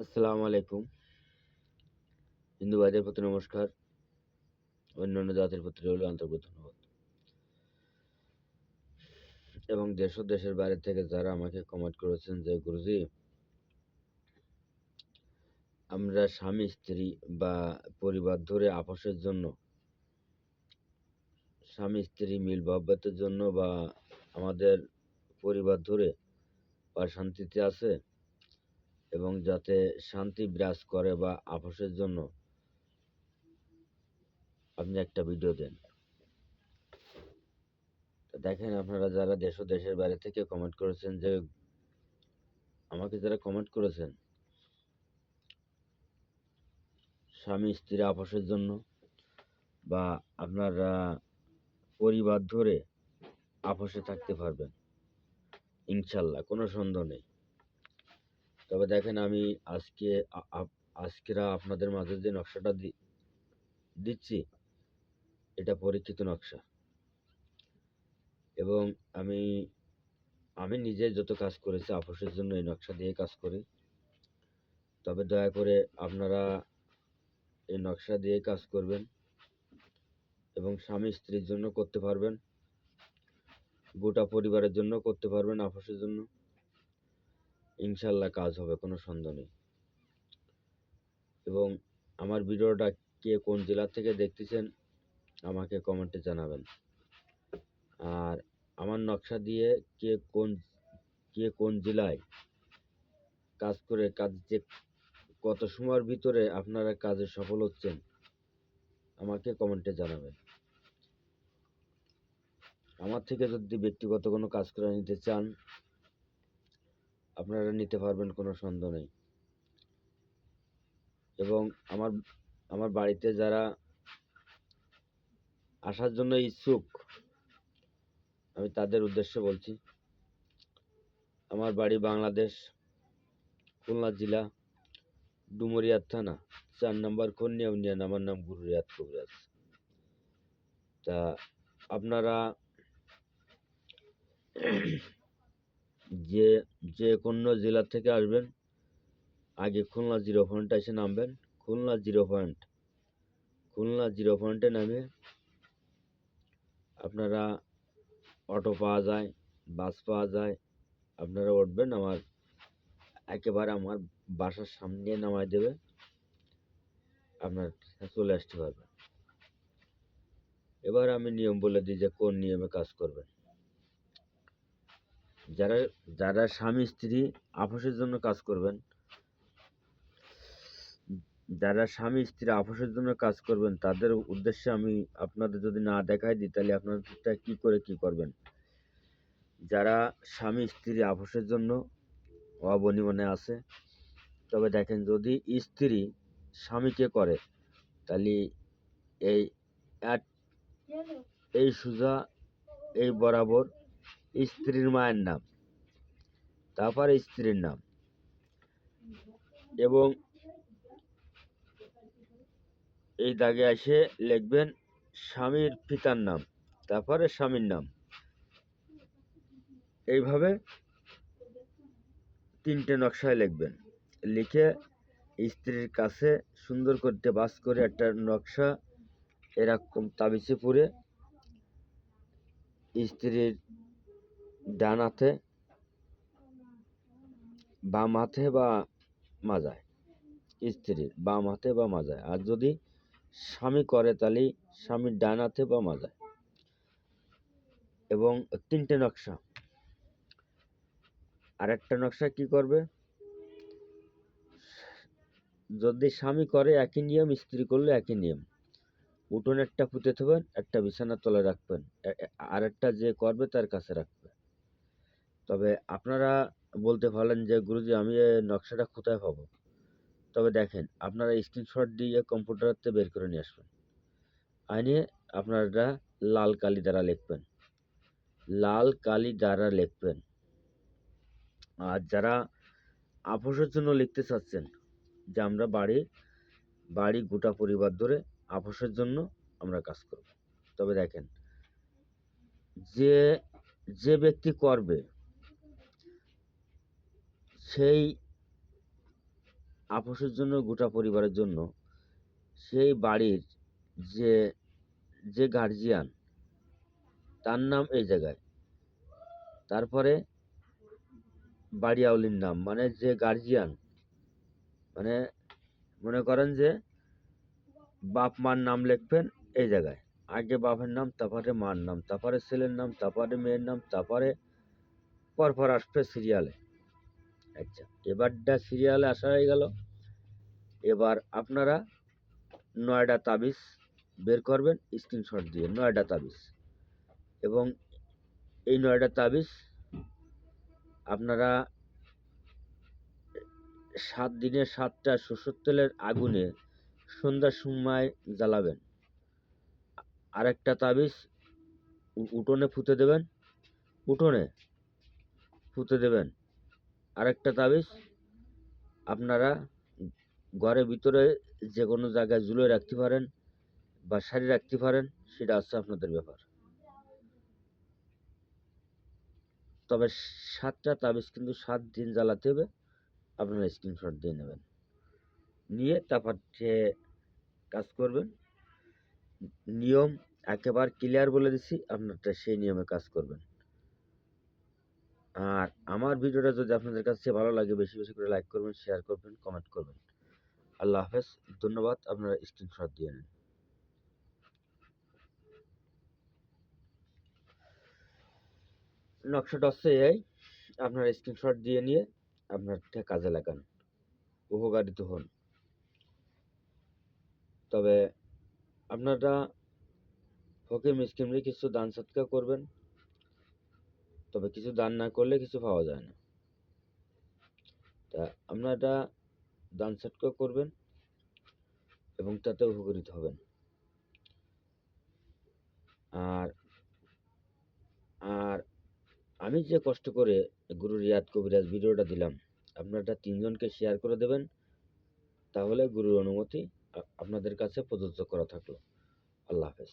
আসসালামু আলাইকুম। হিন্দু ভাইদের প্রতি নমস্কার। অন্যান্য জাতির প্রতি রইল আন্তর্গত ধন্যবাদ। এবং দেশ ও দেশের বাইরে থেকে যারা আমাকে কমেন্ট করেছেন যে, গুরুজি, আমরা স্বামী, স্ত্রী বা পরিবার ধরে আপোষের জন্য, স্বামী, স্ত্রী মিল মহব্বতের জন্য বা আমাদের পরিবার ধরে বা শান্তিতে আছে এবং যাতে শান্তি বিরাজ করে বা আপোষের জন্য। আপনি একটা ভিডিও দেন। দেখেন আপনারা যারা দেশ ও দেশের বাইরে থেকে কমেন্ট করেছেন যে, আমাকে যারা কমেন্ট করেছেন, স্বামী স্ত্রী আপোষের জন্য বা আপনারা পরিবার ধরে আপোষে থাকতে পারবেন। ইনশাল্লাহ, কোনো সন্দেহ নেই। তবে দেখেন আমি আজকে আজকেরা আপনাদের মাঝে যে নকশাটা দিচ্ছি, এটা পরীক্ষিত নকশা। এবং আমি আমি নিজে যত কাজ করেছি আপোষের জন্য এই নকশা দিয়ে কাজ করি। তবে দয়া করে আপনারা এই নকশা দিয়ে কাজ করবেন এবং স্বামী স্ত্রীর জন্য করতে পারবেন, গোটা পরিবারের জন্য করতে পারবেন আপোষের জন্য। ইনশাল্লাহ কাজ হবে, কোনো সন্দেহ নেই। এবং আমার ভিডিওটা কে কোন জেলা থেকে দেখতেছেন, আমাকে কমেন্টে জানাবেন। আর আমার নকশা দিয়ে কে কোন কে কোন জেলায় কাজ করে, কাজ যে কত সময়ের ভিতরে আপনারা কাজে সফল হচ্ছেন, আমাকে কমেন্টে জানাবেন। আমার থেকে যদি ব্যক্তিগত কোনো কাজ করে নিতে চান আপনারা নিতে পারবেন, কোনো সন্দেহ নেই। এবং আমার আমার বাড়িতে যারা আসার জন্য ইচ্ছুক, আমি তাদের উদ্দেশ্যে বলছি, আমার বাড়ি বাংলাদেশ, খুলনা জেলা ডুমুরিয়া থানা, চার নম্বর কন্যা ইউনিয়ন, আমার নাম গুরু রিয়াদ কবিরাজ। তা আপনারা যে যে কোনো জেলা থেকে আসবেন, আগে খুলনা জিরো পয়েন্টে এসে নামবেন। Khulna zero point, Khulna zero পয়েন্টে নামে আপনারা অটো পাওয়া যায়, বাস পাওয়া যায়, আপনারা উঠবেন, আমার একেবারে আমার বাসার সামনে নামাই দেবে। আপনার চলে আসতে পারবেন। এবার আমি নিয়ম বলে দিই যে কোন নিয়মে কাজ করবেন। যারা যারা স্বামী, স্ত্রী আপোষের জন্য কাজ করবেন, যারা স্বামী, স্ত্রী আপোষের জন্য কাজ করবেন, তাদের উদ্দেশ্যে আমি আপনাদের যদি না দেখাই দিই, তাহলে আপনারা কি করে কি করবেন? যারা স্বামী, স্ত্রী আপোষের জন্য অবনিমনে আছে, তবে দেখেন যদি স্ত্রী স্বামীকে করে, তাহলে এই এক, এই সুজা, এই বরাবর স্ত্রীর মায়ের নাম। তারপরে স্ত্রীর নাম। এবং এই দাগে এসে লিখবেন স্বামীর পিতার নাম, তারপরে স্বামীর নাম। এইভাবে তিনটে নকশায় লিখবেন। লিখে স্ত্রীর কাছে সুন্দর করতে বাস করে একটা নকশা এরকম তাবিজে পুরে স্ত্রীর ডান হাতে বাম হাতে বা মাজায়, স্ত্রীর বাম হাতে বা মাজায়। আর যদি স্বামী করে, তাহলে স্বামীর ডান হাতে বা মাজায়। এবং তিনটে নকশা। আর একটা নকশা কি করবে? যদি স্বামী করে, একই নিয়ম, স্ত্রী করলে একই নিয়ম। উঠোনে একটা পুঁতে থবেন, একটা বিছানার তলায় রাখবেন। আর একটা যে করবে, তার কাছে রাখবে তবে আপনারা বলতে পারলেন যে, গুরুজি, আমি এই নকশাটা কোথায় পাবো? তবে দেখেন, আপনারা স্ক্রিনশট দিয়ে কম্পিউটারতে বের করে নিয়ে আসবেন। আইনে আপনারা লাল কালি দ্বারা লিখবেন। লাল কালি দ্বারা লিখবেন। আর যারা আপোষের জন্য লিখতে চাচ্ছেন, যে আমরা বাড়ি বাড়ি গোটা পরিবার ধরে আপোষের জন্য আমরা কাজ করব। তবে দেখেন, যে যে ব্যক্তি করবে সেই আপোষের জন্য, গোটা পরিবারের জন্য সেই বাড়ির যে যে গার্জিয়ান তার নাম এই জায়গায়। তারপরে বাড়িয়াউলির নাম মানে যে গার্জিয়ান মানে মনে করেন যে বাপ মার নাম লিখবেন এই জায়গায়। আগে বাপের নাম, তারপরে মার নাম, তারপরে ছেলের নাম, তারপরে মেয়ের নাম, তারপরে পরপর আসবে সিরিয়ালে আচ্ছা এবারটা সিরিয়ালে আসা হয়ে গেল। এবার আপনারা নয়ডা তাবিজ বের করবেন স্ক্রিনশট দিয়ে, নয়ডা তাবিজ। এবং এই নয়ডা তাবিজ আপনারা সাত দিনের সাতটা সরষের তেলের আগুনে সন্ধ্যার সময় জ্বালাবেন। আরেকটা তাবিজ উঠোনে ফুতে দেবেন, উঠোনে ফুতে দেবেন। আরেকটা তাবিজ আপনারা ঘরের ভিতরে যে কোনো জায়গায় ঝুলে রাখতে পারেন বা সারি রাখতে পারেন, সেটা হচ্ছে আপনাদের ব্যাপার। তবে সাতটা তাবিজ কিন্তু সাত দিন জ্বালাতে হবে, আপনারা স্ক্রিনশট দিয়ে নেবেন। নিয়ে তারপর যে কাজ করবেন, নিয়ম একেবারে ক্লিয়ার বলে দিছি, আপনারটা সেই নিয়মে কাজ করবেন। আর আমার ভিডিওটা যদি আপনাদের কাছে ভালো লাগে, বেশি বেশি করে লাইক করবেন শেয়ার করবেন কমেন্ট করবেন। আল্লাহ হাফেজ। ধন্যবাদ। আপনারা স্ক্রিনশট দিয়ে নেন। নকশাটা হচ্ছে এই। আপনারা স্ক্রিনশট দিয়ে নিয়ে আপনারটা কাজে লাগান। উপকারিত হন। তবে আপনারা ফকির মিসকিমরে কিছু দান সৎকার করবেন। তবে কিছু দান না করলে কিছু পাওয়া যায় না। তা আপনারা দান সৎকার করবেন এবং তাতে উপকৃত হবেন। আর আর আমি যে কষ্ট করে গুরু রিয়াদ কবিরাজ ভিডিওটা দিলাম, আপনারা তিনজনকে শেয়ার করে দেবেন, তাহলে গুরুর অনুমতি আপনাদের কাছে প্রযোজ্য করা থাকল। আল্লাহ হাফেজ।